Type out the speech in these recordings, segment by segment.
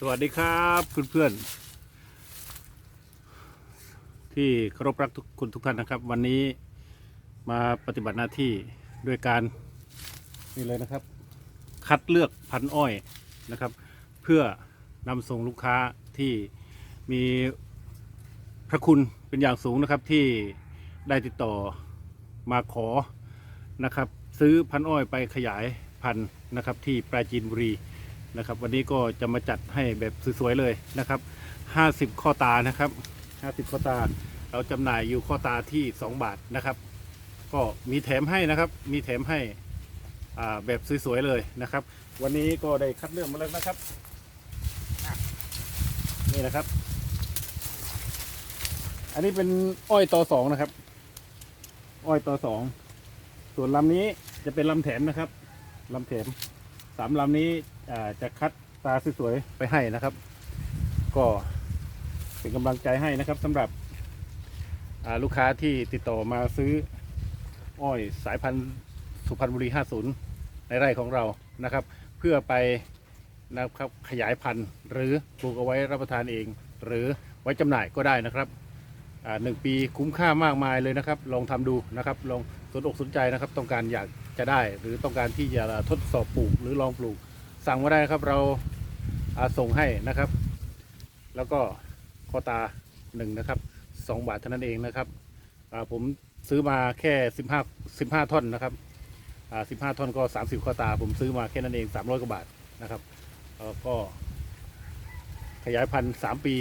สวัสดีครับเพื่อนๆที่เคารพรักทุกคุณทุกท่านนะครับ วันนี้มาปฏิบัติหน้าที่ด้วยการนี่เลยนะครับ คัดเลือกพันอ้อยนะครับ เพื่อนำส่งลูกค้าที่มีพระคุณเป็นอย่างสูงนะครับที่ได้ติดต่อมาขอนะครับ ซื้อพันอ้อยไปขยายพันธุ์นะครับที่ปราจีนบุรี นะครับ วันนี้ก็จะมาจัดให้แบบสวยๆเลยนะครับ 50 ข้อตานะครับ 50 ข้อตา เราจำหน่ายอยู่ข้อตาที่ 2 บาทนะครับ ก็มีแถมให้นะครับ มีแถมให้อ่าแบบสวยๆเลยนะครับ วันนี้ก็ได้คัดเลือกมาแล้วนะครับ นี่นะครับ อันนี้เป็นอ้อยตอสองนะครับ อ้อยตอสองส่วนลำนี้จะเป็นลำแถมนะครับลำแถมสามลำนี้ จะคัดตาสวยๆไปให้นะครับ ก็เป็นกำลังใจให้นะครับสำหรับลูกค้าที่ติดต่อมาซื้ออ้อยสายพันธุ์สุพรรณบุรี 50 ในไร่ของเรานะครับ เพื่อไปนะครับขยายพันธุ์หรือปลูกเอาไว้รับประทานเอง หรือไว้จำหน่ายก็ได้นะครับหนึ่งปีคุ้มค่ามากมายเลยนะครับ ลองทำดูนะครับ ลองสนอกสนใจนะครับ ต้องการอยากจะได้ หรือต้องการที่จะทดสอบปลูกหรือลองปลูก สั่งมาได้ครับ เราอาส่งให้นะครับ แล้วก็ข้อตาหนึ่งนะครับสองบาทเท่านั้นเองนะครับผมซื้อมาแค่สิบห้าสิบห้าท่อนนะครับสิบห้าท่อนก็สามสิบข้อตา ผมซื้อมาแค่นั้นเองสามร้อยกว่าบาทนะครับก็ขยายพันธุ์สามปี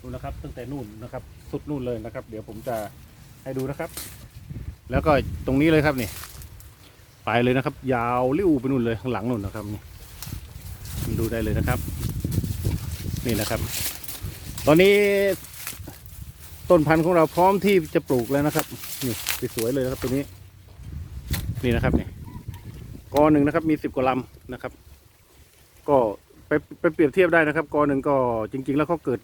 ดูนะครับ ตั้งแต่นู่นนะครับ สุดนู่นเลยนะครับ เดี๋ยวผมจะให้ดูนะครับ แล้วก็ตรงนี้เลยครับนี่ ไปเลยนะครับ ยาวริ้วไปนู่นเลยข้างหลังนู่นนะครับนี่ ดูได้เลยนะครับ นี่นะครับ ตอนนี้ต้นพันธุ์ของเราพร้อมที่จะปลูกแล้วนะครับ นี่สวยเลยนะครับตัวนี้ นี่นะครับเนี่ยกอหนึ่งนะครับ มีสิบกว่าลำนะครับ ก็ไปไปเปรียบเทียบได้นะครับกอหนึ่งก็จริง ๆ แล้วเขาเกิด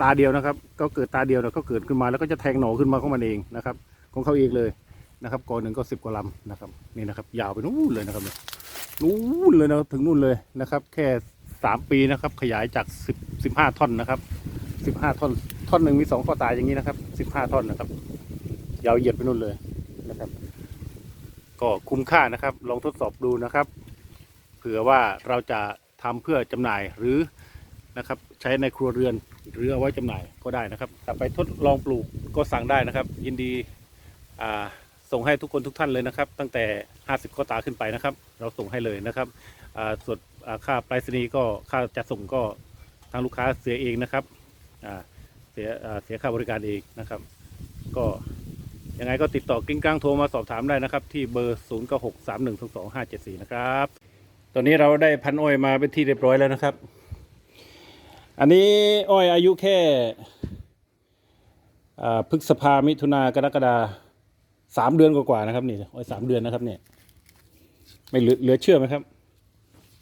ตาเดียวนะครับ ก็เกิดตาเดียวแล้วเขาเกิดขึ้นมาแล้วก็จะแทงหน่อขึ้นมาของมันเองนะครับ ของเขาเองเลยนะครับกอหนึ่งก็สิบกว่าลำนะครับ นี่นะครับ ยาวไปนู่นเลยนะครับเนี่ยนู่นเลยนะถึงนู่นเลยนะครับ แค่สามปีนะครับ ขยายจากสิบสิบห้าท่อนนะครับสิบห้าท่อนท่อนหนึ่งมีสองข้อตายอย่างนี้นะครับสิบห้าท่อนนะครับยาวเหยียดไปนู่นเลยนะครับ ก็คุ้มค่านะครับ ลองทดสอบดูนะครับ เผื่อว่าเราจะทำเพื่อจำหน่ายหรือนะครับ ใช้ในครัวเรือนหรือเอาไว้จำหน่ายก็ได้นะครับถ้าไปทดลองปลูกก็สั่งได้นะครับ ยินดีส่งให้ทุกคนทุกท่านเลยนะครับ ตั้งแต่ 50ข้อตาขึ้นไปนะครับ เราส่งให้เลยนะครับส่วนอ่าค่าไปรษณีย์ก็ค่าจัดส่งก็ทางลูกค้าเสียเองนะครับเสียเสียค่าบริการเองนะครับ ก็ยังไงก็ติดต่อกิ้งก้างโทรมาสอบถามได้นะครับ ที่เบอร์ 0 9 6 3 1 2 2 5 7 4 นะครับ ตอนนี้เราได้พันอ้อยมาเป็นที่เรียบร้อยแล้วนะครับ อันนี้อ้อยอายุแค่พฤษภามิถุนากรกฎาสามเดือนกว่าๆนะครับนี่อ้อยสามเดือนนะครับเนี่ย ไม่เหลือเหลือเชื่อไหมครับ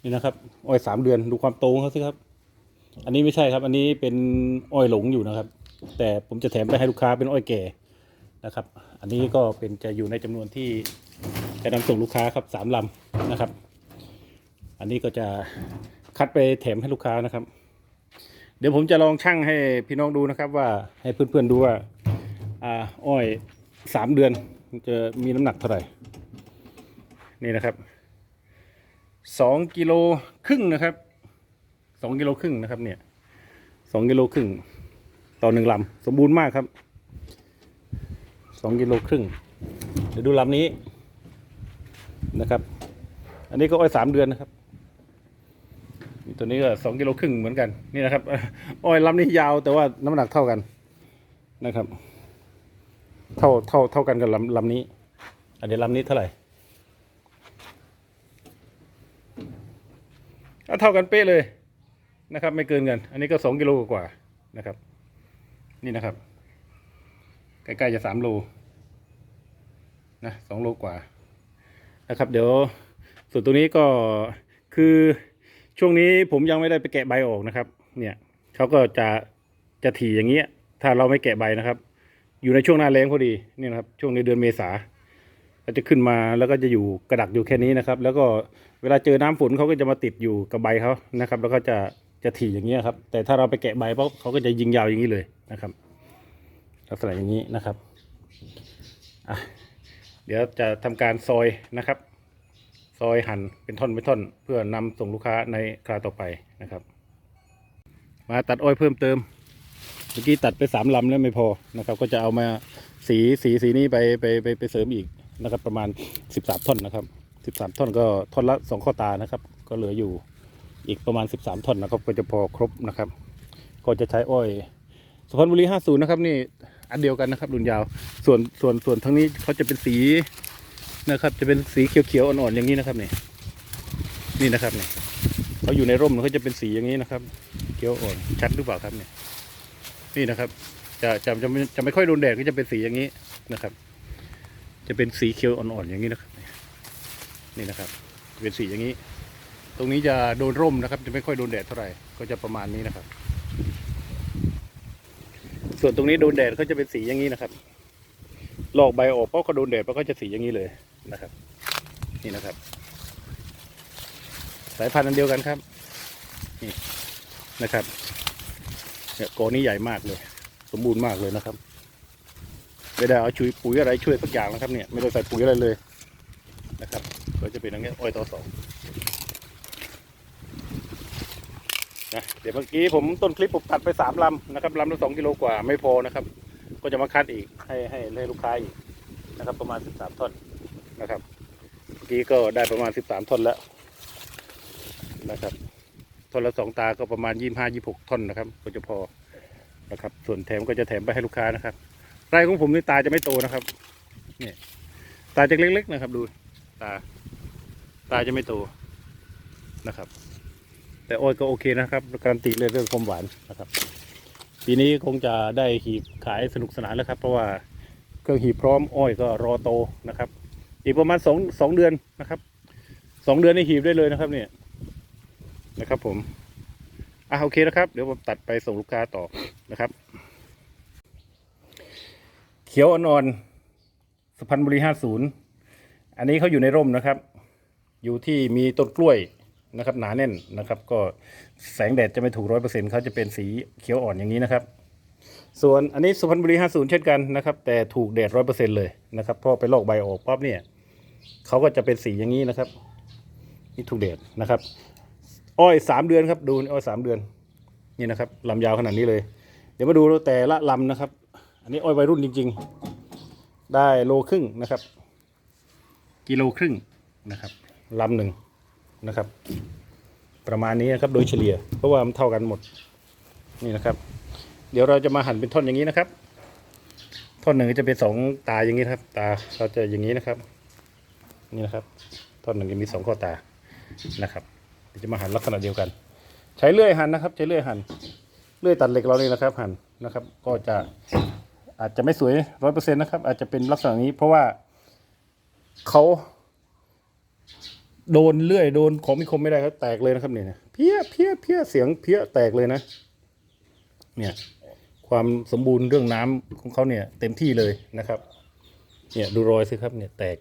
นี่นะครับ อ้อยสามเดือนดูความโตของเขาสิครับ อันนี้ไม่ใช่ครับ อันนี้เป็นอ้อยหลงอยู่นะครับ แต่ผมจะแถมไปให้ลูกค้าเป็นอ้อยแก่นะครับ อันนี้ก็เป็นจะอยู่ในจำนวนที่จะนำส่งลูกค้าครับสามลำนะครับ อันนี้ก็จะคัดไปแถมให้ลูกค้านะครับ เดี๋ยวผมจะลองชั่งให้พี่น้องดูนะครับ ว่าให้เพื่อนๆดูว่าอ้อยสามเดือนมันจะมีน้ำหนักเท่าไหร่ นี่นะครับ สองกิโลครึ่งนะครับสองกิโลครึ่งนะครับเนี่ยสองกิโลครึ่งต่อหนึ่งลำสมบูรณ์มากครับสองกิโลครึ่งเดี๋ยวดูลำนี้นะครับ อันนี้ก็อ้อยสามเดือนนะครับตัวนี้ก็สองกิโลครึ่งเหมือนกันนี่นะครับอ้อยลำนี้ยาวแต่ว่าน้ำหนักเท่ากันนะครับ เท่าเท่าเท่ากันกับลำลำนี้ อันนี้ลำนี้เท่าไหร่ ก็เท่ากันเป๊ะเลยนะครับ ไม่เกินกัน อันนี้ก็สองกิโลกว่าๆนะครับ นี่นะครับ ใกล้ๆจะสามโลนะสองโลกว่านะครับ เดี๋ยวส่วนตัวนี้ก็คือช่วงนี้ผมยังไม่ได้ไปแกะใบออกนะครับ เนี่ยเขาก็จะจะถี่อย่างเงี้ย ถ้าเราไม่แกะใบนะครับ อยู่ในช่วงหน้าแล้งพอดีนี่นะครับ ช่วงในเดือนเมษา ก็จะขึ้นมาแล้วก็จะอยู่กระดักอยู่แค่นี้นะครับ แล้วก็เวลาเจอน้ำฝนเขาก็จะมาติดอยู่กับใบเขานะครับ แล้วก็จะจะถี่อย่างนี้ยครับ แต่ถ้าเราไปแกะใบปุ๊บเขาก็จะยิงยาวอย่างนี้เลยนะครับ ลักษณะอย่างนี้นะครับอะเดี๋ยวจะทำการซอยนะครับ ซอยหั่นเป็นท่อนเป็นท่อน เพื่อนำส่งลูกค้าในคราวต่อไปนะครับ มาตัดอ้อยเพิ่มเติมเมื่อกี้ตัดไปสามลำแล้วไม่พอนะครับ ก็จะเอามาสีสีสีนี้ไปไปไปไปเสริมอีก นะครับ ประมาณสิบสามท่อนนะครับสิบสามท่อนก็ท่อนละสองข้อตานะครับ ก็เหลืออยู่อีกประมาณสิบสามท่อนนะครับ ก็จะพอครบนะครับ ก็จะใช้อ้อยสุพรรณบุรีห้าศูนย์นะครับนี่อันเดียวกันนะครับรุ่นยาว ส่วนส่วนส่วนทั้งนี้เขาจะเป็นสีนะครับ จะเป็นสีเขียวๆอ่อนๆอย่างนี้นะครับนี่นี่นะครับนี่เขาอยู่ในร่มเขาจะเป็นสีอย่างนี้นะครับ เขียวอ่อนชัดหรือเปล่าครับเนี่ยนี่นะครับ จะจะจะไม่จะไม่ค่อยโดนแดดก็จะเป็นสีอย่างนี้นะครับ จะเป็นสีเขียวอ่อนๆอย่างนี้นะครับ นี่นะครับ เป็นสีอย่างนี้ ตรงนี้จะโดนร่มนะครับ จะไม่ค่อยโดนแดดเท่าไหร่ก็จะประมาณนี้นะครับ ส่วนตรงนี้โดนแดดก็จะเป็นสีอย่างนี้นะครับหลอกใบออกเพราะก็โดนแดดเพราะก็จะสีอย่างนี้เลยนะครับ นี่นะครับ สายพันธุ์อันเดียวกันครับ นี่นะครับเนี่ยกอนี้ใหญ่มากเลย สมบูรณ์มากเลยนะครับ ไม่ได้เอาชุยปุ๋ยอะไรช่วยสักอย่างนะครับเนี่ยไม่ได้ใส่ปุ๋ยอะไรเลยนะครับก็จะเป็นอย่างเงี้ยอ้อยต่อสองนะเดี๋ยวเมื่อกี้ผมต้นคลิปผมตัดไปสามลำนะครับลำละสองกิโลกว่าไม่พอนะครับ ก็จะมาคัดอีกให้ให้ให้ลูกค้าอีกนะครับ ประมาณสิบสามท่อนนะครับเมื่อกี้ก็ได้ประมาณสิบสามท่อนแล้วนะครับท่อนละสองตาก็ประมาณยี่ห้ายี่หกท่อนนะครับ ก็จะพอนะครับ ส่วนแถมก็จะแถมไปให้ลูกค้านะครับ ไร่ของผมนี่ตาจะไม่โตนะครับเนี่ยตาจะเล็กๆนะครับ ดู ตา ตาจะไม่โตนะครับ แต่อ้อยก็โอเคนะครับการนตีเลยเรื่องความหวานนะครับปีนี้คงจะได้หีบขายสนุกสนานแล้วครับ เพราะว่าเครื่องหีบพร้อมอ้อยก็รอโตนะครับ อีกประมาณสองสองเดือนนะครับสองเดือนในหีบได้เลยนะครับ เนี่ยนะครับ ผมอะโอเคนะครับ เดี๋ยวผมตัดไปส่งลูกค้าต่อนะครับ ขียวอ่อนๆสุพรรณบุรีห้าศูนย์อันนี้เขาอยู่ในร่มนะครับ อยู่ที่มีต้นกล้วยนะครับ หนาแน่นนะครับ ก็แสงแดดจะไม่ถูกร้อยเปอร์เซ็นต์เขาจะเป็นสีเขียวอ่อนอย่างนี้นะครับ ส่วนอันนี้สุพรรณบุรีห้าศูนย์เช่นกันนะครับ แต่ถูกแดดร้อยเปอร์เซ็นต์เลยนะครับพราะไปลอกใบออกปั๊บเนี่ยเขาก็จะเป็นสีอย่างนี้นะครับนี่ถูกแดดนะครับ อ้อยสามเดือนครับดูอ้อยสามเดือนนี่นะครับลำยาวขนาดนี้เลย เดี๋ยวมาดูแต่ละลำนะครับ อันนี้อ้อยวัยรุ่นจริง ๆ ได้โลครึ่งนะครับ กิโลครึ่งนะครับลำหนึ่งนะครับ ประมาณนี้นะครับโดยเฉลี่ย เพราะว่ามันเท่ากันหมดนี่นะครับ เดี๋ยวเราจะมาหั่นเป็นท่อนอย่างนี้นะครับ ท่อนหนึ่งจะเป็นสองตาอย่างนี้นะครับ ตาเราจะอย่างนี้นะครับ นี่นะครับ ท่อนหนึ่งจะมีสองข้อตานะครับเดี๋ยวจะมาหั่นลักษณะเดียวกัน ใช้เลื่อยหั่นนะครับ ใช้เลื่อยหั่นเลื่อยตัดเหล็กเราเลยนะครับ หั่นนะครับ ก็จะ อาจจะไม่สวยร้อยเปอร์เซ็นต์นะครับ อาจจะเป็นลักษณะนี้เพราะว่าเขาโดนเลื่อยโดนของมีคมไม่ได้ครับแตกเลยนะครับเนี่ยเพี้ยเพี้ยเพี้ยเสียงเพี้ยแตกเลยนะ เนี่ย ความสมบูรณ์เรื่องน้ำของเขาเนี่ย เต็มที่เลยนะครับ เนี่ยดูรอยสิครับ เนี่ยแตก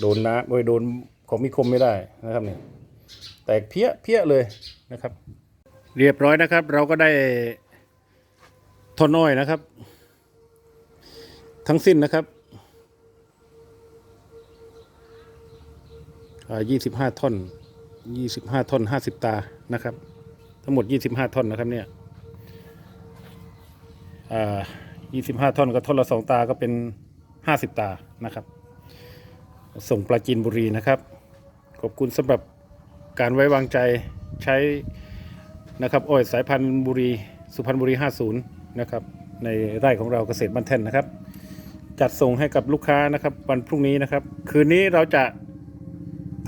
โดนน้ำโดยโดนของมีคมไม่ได้นะครับ เนี่ย แตกเพี้ยเพี้ยเลยนะครับ เรียบร้อยนะครับ เราก็ได้ ท่อนอ้อยนะครับ ทั้งสิ้นนะครับยี่สิบห้าท่อนยี่สิบห้าท่อนห้าสิบตานะครับ ทั้งหมดยี่สิบห้าท่อนนะครับเนี่ยยี่สิบห้าท่อนก็ท่อนละสองตาก็เป็นห้าสิบตานะครับ ส่งปลาจีนบุรีนะครับ ขอบคุณสำหรับการไว้วางใจใช้นะครับอ้อยสายพันธุ์บุรี สุพรรณบุรี 50 นะครับในไร่ของเราเกษตรบ้านแท่นนะครับ จัดส่งให้กับลูกค้านะครับ วันพรุ่งนี้นะครับ คืนนี้เราจะ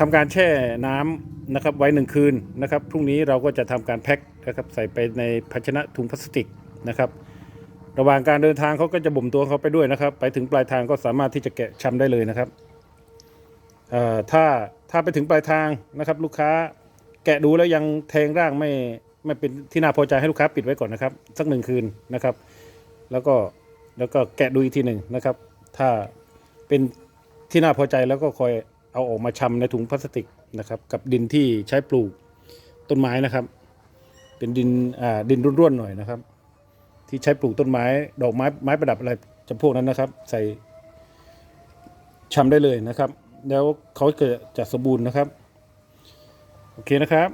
ทำการแช่น้ำนะครับไว้หนึ่งคืนนะครับพรุ่งนี้เราก็จะทำการแพ็คนะครับใส่ไปในภาชนะถุงพลาสติกนะครับ ระหว่างการเดินทางเขาก็จะบ่มตัวเขาไปด้วยนะครับ ไปถึงปลายทางก็สามารถที่จะแกะชำได้เลยนะครับถ้าถ้าไปถึงปลายทางนะครับ ลูกค้าแกะดูแล้วยังแทงร่างไม่ ไม่เป็นที่น่าพอใจให้ลูกค้าปิดไว้ก่อนนะครับ สักหนึ่งคืนนะครับ แล้วก็แล้วก็แกะดูอีกทีหนึ่งนะครับ ถ้าเป็นที่น่าพอใจแล้วก็คอยเอาออกมาชำในถุงพลาสติกนะครับ กับดินที่ใช้ปลูกต้นไม้นะครับ เป็นดินอ่าดินร่วนๆหน่อยนะครับ ที่ใช้ปลูกต้นไม้ ดอกไม้ไม้ประดับอะไรจำพวกนั้นนะครับ ใส่ชำได้เลยนะครับ แล้วเขาเกิดจะสมบูรณ์นะครับ โอเคนะครับ